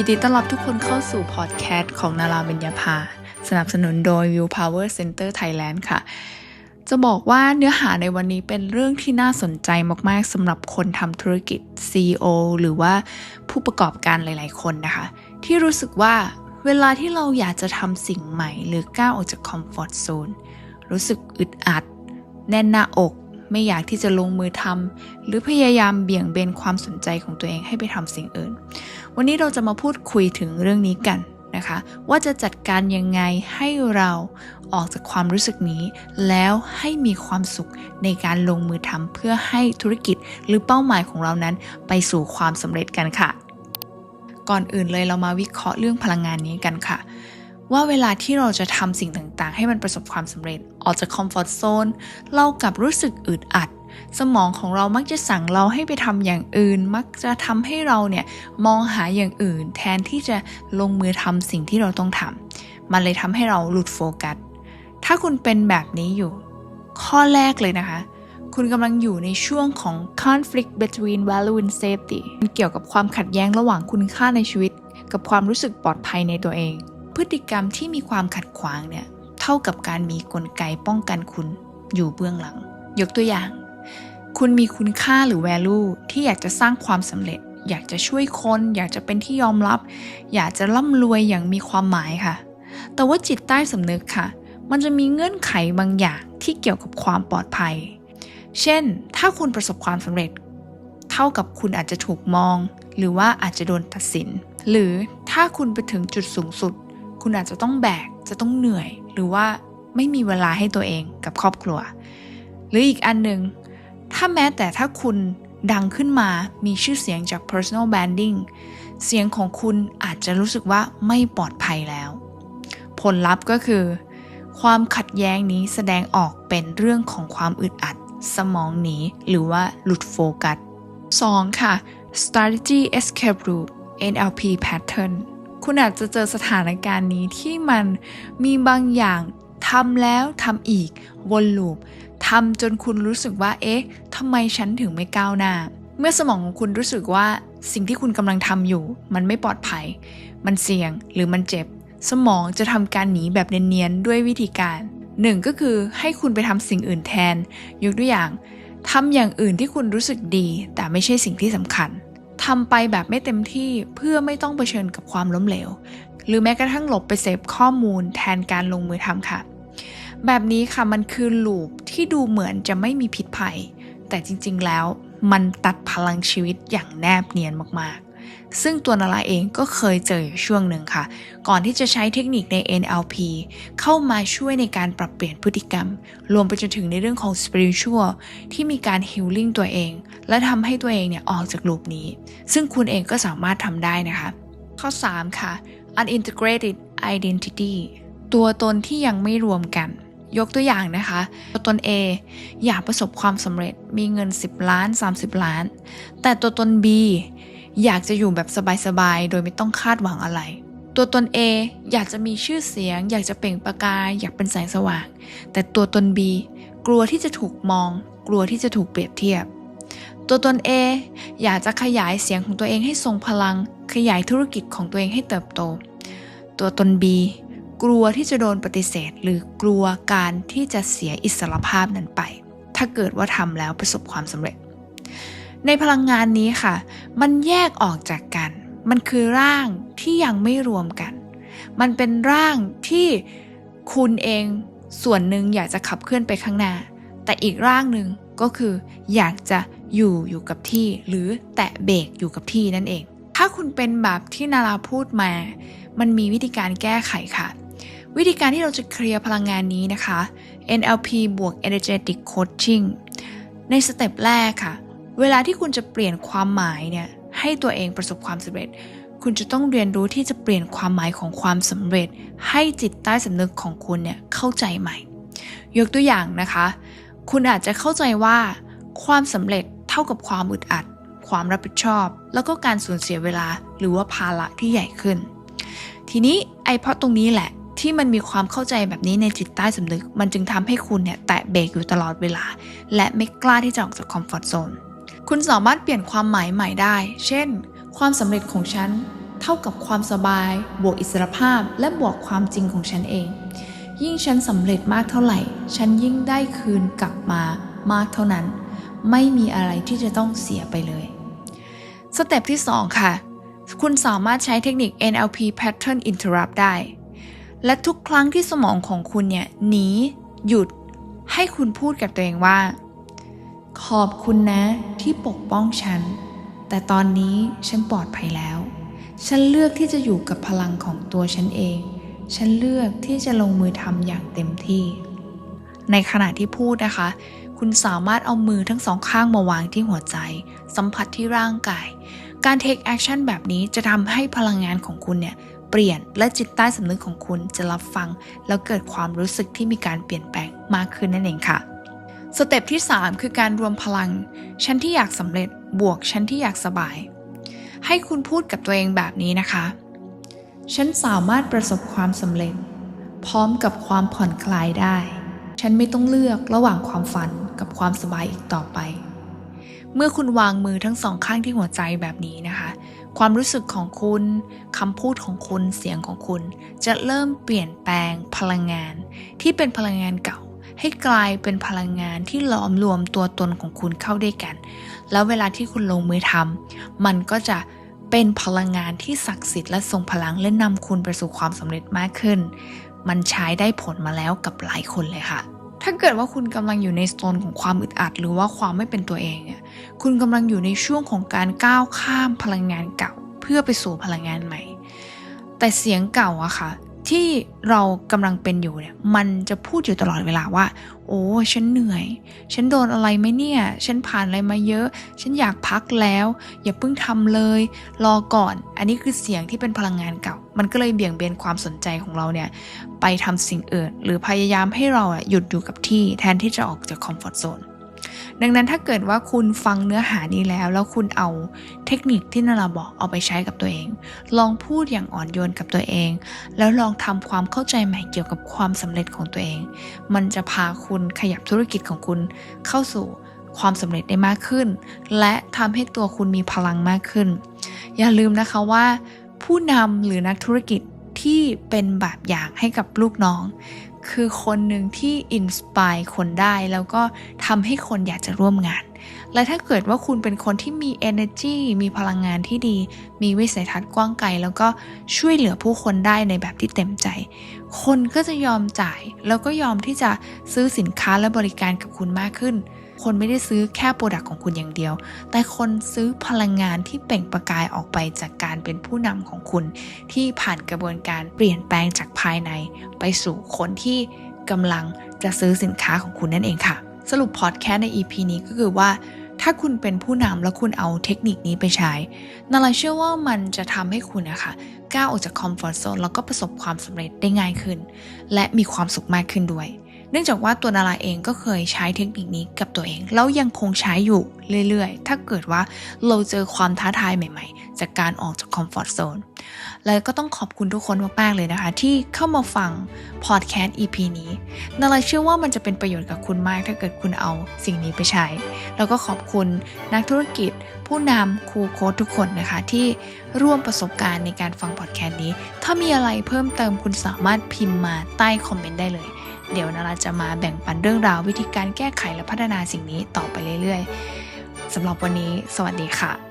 ยินดีต้อนรับทุกคนเข้าสู่พอดแคสต์ของนาราเบญญาภา สนับสนุนโดย View Power Center Thailand ค่ะ จะบอกว่าเนื้อหาในวันนี้เป็นเรื่องที่น่าสนใจมาก ๆสำหรับคนทำธุรกิจ CEO หรือว่าผู้ประกอบการหลาย ๆ คนนะคะ ที่รู้สึกว่าเวลาที่เราอยากจะทำสิ่งใหม่ หรือก้าวออกจากคอมฟอร์ทโซนรู้สึกอึดอัด แน่นหน้าอก ไม่อยากที่จะลงมือทำหรือพยายามเบี่ยงเบนความสนใจของตัวเองให้ไปทำสิ่งอื่น วันนี้เราจะมาพูดคุยถึงเรื่องนี้กันนะคะ ว่าจะจัดการยังไงให้เราออกจากความรู้สึกนี้ แล้วให้มีความสุขในการลงมือทำเพื่อให้ธุรกิจหรือเป้าหมายของเรานั้น ไปสู่ความสำเร็จกันค่ะ ก่อนอื่นเลยเรามาวิเคราะห์เรื่องพลังงานนี้กันค่ะ ว่าเวลาที่เราจะทำสิ่งต่างๆ ให้มันประสบความสำเร็จออกจากคอมฟอร์ทโซนเรากลับรู้สึกอึดอัด สมองของเรามักจะสั่งเราให้ไปทำอย่างอื่น มักจะทำให้เราเนี่ยมองหาอย่างอื่น แทนที่จะลงมือทำสิ่งที่เราต้องทำมันเลยทำให้เราหลุดโฟกัส ถ้าคุณเป็นแบบนี้อยู่ ข้อแรกเลยนะคะคุณกำลังอยู่ในช่วงของ conflict between value and safety มันเกี่ยวกับความขัดแย้งระหว่างคุณค่าในชีวิต กับความรู้สึกปลอดภัยในตัวเอง พฤติกรรมที่มีความขัดขวางเนี่ยเท่ากับการมีกลไกป้องกันคุณอยู่เบื้องหลัง ยกตัวอย่าง คุณมีคุณค่าหรือ value ที่อยากจะสร้างความสำเร็จ อยากจะช่วยคน อยากจะเป็นที่ยอมรับ อยากจะร่ำรวยอย่างมีความหมายค่ะ แต่ว่าจิตใต้สำนึกค่ะ มันจะมีเงื่อนไขบางอย่างที่เกี่ยวกับความปลอดภัย เช่น ถ้าคุณประสบความสำเร็จ เท่ากับคุณอาจจะถูกมอง หรือว่าอาจจะโดนตัดสิน หรือถ้าคุณไปถึงจุดสูงสุด คุณอาจจะต้องแบก จะต้องเหนื่อย หรือว่าไม่มีเวลาให้ตัวเองกับครอบครัว หรืออีกอันหนึ่ง ถ้าแม้แต่ถ้าคุณดังขึ้นมา มีชื่อเสียงจาก personal branding เสียงของคุณอาจจะรู้สึกว่าไม่ปลอดภัยแล้ว ผลลัพธ์ก็คือ ความขัดแย้งนี้แสดงออกเป็นเรื่องของความอึดอัด สมองหนีหรือว่าหลุดโฟกัส 2. ค่ะ strategy escape route NLP pattern คุณอาจจะเจอสถานการณ์นี้ที่มันมีบางอย่างทำแล้วทำอีกวนลูปทำจนคุณรู้สึกว่า เอ๊ะทำไมฉันถึงไม่ก้าวหน้า เมื่อสมองของคุณรู้สึกว่าสิ่งที่คุณกำลังทำอยู่ มันไม่ปลอดภัย มันเสี่ยงหรือมันเจ็บ สมองจะทำการหนีแบบเนียนๆด้วยวิธีการหนึ่งก็คือให้คุณไปทำสิ่งอื่นแทน ยกตัวอย่างทำอย่างอื่นที่คุณรู้สึกดี แต่ไม่ใช่สิ่งที่สำคัญ ทำไปแบบไม่เต็มที่เพื่อไม่ต้องเผชิญกับความล้มเหลว หรือแม้กระทั่งหลบไปเสพข้อมูลแทนการลงมือทำค่ะ แบบนี้ค่ะมันคือลูปที่ดูเหมือนจะไม่มีพิษภัย แต่จริงๆแล้วมันตัดพลังชีวิตอย่างแนบเนียนมากๆ ซึ่งตัวนาราเองก็เคยเจออยู่ช่วงหนึ่งค่ะ ก่อนที่จะใช้เทคนิคใน NLP เข้ามาช่วยในการปรับเปลี่ยนพฤติกรรม รวมไปจนถึงในเรื่องของ spiritual ที่มีการ healing ตัวเอง และทำให้ตัวเองเนี่ยออกจากลูปนี้ ซึ่งคุณเองก็สามารถทำได้นะคะ ข้อ 3 ค่ะ unintegrated identity ตัวตนที่ยังไม่รวมกัน ยกตัวอย่างนะคะตัวตน A อยากประสบความสำเร็จมีเงิน 10 ล้าน 30 ล้าน แต่ตัวตน B อยากจะอยู่แบบสบายๆ โดยไม่ต้องคาดหวังอะไร ตัวตน A อยากจะมีชื่อเสียง อยากจะเปล่งประกาย อยากเป็นแสงสว่าง แต่ตัวตน B กลัวที่จะถูกมอง กลัวที่จะถูกเปรียบเทียบ ตัวตน A อยากจะขยายเสียงของตัวเองให้ทรงพลัง ขยายธุรกิจของตัวเองให้เติบโต ตัวตน B กลัวที่จะโดนปฏิเสธ หรือกลัวการที่จะเสียอิสรภาพนั้นไป ถ้าเกิดว่าทำแล้วประสบความสำเร็จ ในพลังงานนี้ค่ะ มันแยกออกจากกัน มันคือร่างที่ยังไม่รวมกัน มันเป็นร่างที่คุณเองส่วนหนึ่งอยากจะขับเคลื่อนไปข้างหน้า แต่อีกร่างหนึ่งก็คืออยากจะอยู่อยู่กับที่ หรือแตะเบรกอยู่กับที่นั่นเอง ถ้าคุณเป็นแบบที่นาราพูดมา มันมีวิธีการแก้ไขค่ะ วิธีการที่เราจะเคลียร์พลังงานนี้นะคะ NLP บวก Energetic Coaching ในสเต็ปแรกค่ะ เวลาที่คุณจะเปลี่ยนความหมายเนี่ยให้ตัวเองประสบความสำเร็จ คุณจะต้องเรียนรู้ที่จะเปลี่ยนความหมายของความสำเร็จ ให้จิตใต้สำนึกของคุณเนี่ยเข้าใจใหม่ ยกตัวอย่างนะคะ คุณอาจจะเข้าใจว่า ความสำเร็จเท่ากับความอึดอัด ความรับผิดชอบ แล้วก็การสูญเสียเวลาหรือว่าภาระที่ใหญ่ขึ้น ทีนี้ไอ้เพราะตรงนี้แหละที่มันมีความเข้าใจแบบนี้ในจิตใต้สำนึก มันจึงทำให้คุณเนี่ยแตะเบรกอยู่ตลอดเวลา และไม่กล้าที่จะออกจากคอมฟอร์ทโซน คุณสามารถเปลี่ยนความหมายใหม่ได้ เช่น ความสำเร็จของฉัน เท่ากับความสบาย บวกอิสรภาพ และบวกความจริงของฉันเอง ยิ่งฉันสำเร็จมากเท่าไหร่ ฉันยิ่งได้คืนกลับมามากเท่านั้น ไม่มีอะไรที่จะต้องเสียไปเลย สเต็ปที่ 2 ค่ะ คุณสามารถใช้เทคนิค NLP Pattern Interrupt ได้ และทุกครั้งที่สมองของคุณเนี่ยหนีหยุด ให้คุณพูดกับตัวเองว่า ขอบคุณนะที่ปกป้องฉัน แต่ตอนนี้ฉันปลอดภัยแล้ว ฉันเลือกที่จะอยู่กับพลังของตัวฉันเอง ฉันเลือกที่จะลงมือทำอย่างเต็มที่ ในขณะที่พูดนะคะ คุณสามารถเอามือทั้งสองข้างมาวางที่หัวใจ สัมผัสที่ร่างกาย การ take action แบบนี้จะทำให้พลังงานของคุณเนี่ยเปลี่ยนและจิตใต้สำนึกของคุณจะรับฟัง แล้วเกิดความรู้สึกที่มีการเปลี่ยนแปลงมากขึ้นนั่นเองค่ะ สเต็ปที่ 3 คือการรวมพลัง ฉันที่อยากสำเร็จบวกฉันที่อยากสบาย ให้คุณพูดกับตัวเองแบบนี้นะคะ ฉันสามารถประสบความสำเร็จ พร้อมกับความผ่อนคลายได้ ฉันไม่ต้องเลือกระหว่างความฝันกับความสบายอีกต่อไป เมื่อคุณวางมือทั้งสองข้างที่หัวใจแบบนี้นะคะ ความรู้สึกของคุณคำพูดของคุณเสียงของคุณ จะเริ่มเปลี่ยนแปลงพลังงานที่เป็นพลังงานเก่า ให้กลายเป็นพลังงานที่หลอมรวมตัวตนของคุณเข้าด้วยกัน แล้วเวลาที่คุณลงมือทำมันก็จะเป็นพลังงานที่ศักดิ์สิทธิ์และทรงพลังและนำคุณไปสู่ความสำเร็จมากขึ้น มันใช้ได้ผลมาแล้วกับหลายคนเลยค่ะ ถ้าเกิดว่าคุณกำลังอยู่ในโซนของความอึดอัด หรือว่าความไม่เป็นตัวเองเนี่ยคุณกำลังอยู่ในช่วงของการก้าวข้ามพลังงานเก่า เพื่อไปสู่พลังงานใหม่ แต่เสียงเก่าอะค่ะ ที่เรากำลังเป็นอยู่เนี่ยมันจะพูดอยู่ตลอดเวลาว่า โอ้ฉันเหนื่อย ฉันโดนอะไรไหมเนี่ย ฉันผ่านอะไรมาเยอะ ฉันอยากพักแล้ว อย่าเพิ่งทำเลย รอก่อน อันนี้คือเสียงที่เป็นพลังงานเก่า มันก็เลยเบี่ยงเบนความสนใจของเราเนี่ยไปทำสิ่งอื่น หรือพยายามให้เราหยุดอยู่กับที่แทนที่จะออกจากคอมฟอร์ทโซน ดังนั้นถ้าเกิดว่าคุณฟังเนื้อหานี้แล้ว แล้วคุณเอาเทคนิคที่นาราบอกเอาไปใช้กับตัวเอง ลองพูดอย่างอ่อนโยนกับตัวเอง แล้วลองทำความเข้าใจใหม่เกี่ยวกับความสำเร็จของตัวเอง มันจะพาคุณขยับธุรกิจของคุณเข้าสู่ความสำเร็จได้มากขึ้น และทำให้ตัวคุณมีพลังมากขึ้น อย่าลืมนะคะว่า ผู้นำหรือนักธุรกิจที่เป็นแบบอย่างให้กับลูกน้อง คือคนหนึ่งที่อินสปายคนได้ แล้วก็ทำให้คนอยากจะร่วมงาน และถ้าเกิดว่าคุณเป็นคนที่มี energy มีพลังงานที่ดี มีวิสัยทัศน์กว้างไกล แล้วก็ช่วยเหลือผู้คนได้ในแบบที่เต็มใจ คนก็จะยอมจ่าย แล้วก็ยอมที่จะซื้อสินค้าและบริการกับคุณมากขึ้น คนไม่ได้ซื้อแค่โปรดักต์ของคุณอย่างเดียว แต่คนซื้อพลังงานที่เปล่งประกายออกไปจากการเป็นผู้นำของคุณ ที่ผ่านกระบวนการเปลี่ยนแปลงจากภายใน ไปสู่คนที่กำลังจะซื้อสินค้าของคุณนั่นเองค่ะ สรุปพอดแคสต์ใน EP นี้ก็คือว่าถ้าคุณเป็นผู้นำแล้วคุณเอาเทคนิคนี้ไปใช้นาราเชื่อว่ามันจะทำให้คุณนะคะก้าวออกจากคอมฟอร์ทโซนแล้วก็ประสบความสำเร็จได้ง่ายขึ้น และมีความสุขมากขึ้นด้วย เนื่องจากว่าตัวนาราเองก็เคยใช้เทคนิคนี้กับตัวเอง แล้วยังคงใช้อยู่เรื่อยๆ ถ้าเกิดว่าเราเจอความท้าทายใหม่ๆ จากการออกจากคอมฟอร์ทโซน แล้วก็ต้องขอบคุณทุกคนมากๆเลยนะคะ ที่เข้ามาฟังพอดแคสต์ EP นี้นาราเชื่อว่ามันจะเป็นประโยชน์กับคุณมาก ถ้าเกิดคุณเอาสิ่งนี้ไปใช้ แล้วก็ขอบคุณนักธุรกิจ ผู้นำครูโค้ดทุกคนนะคะ ที่ร่วมประสบการณ์ในการฟังพอดแคสต์นี้ ถ้ามีอะไรเพิ่มเติมคุณสามารถพิมพ์มาใต้คอมเมนต์ได้เลย เดี๋ยวนาราจะมาแบ่งปันเรื่องราววิธีการแก้ไขและพัฒนาสิ่งนี้ต่อไปเรื่อยๆสำหรับวันนี้ สวัสดีค่ะ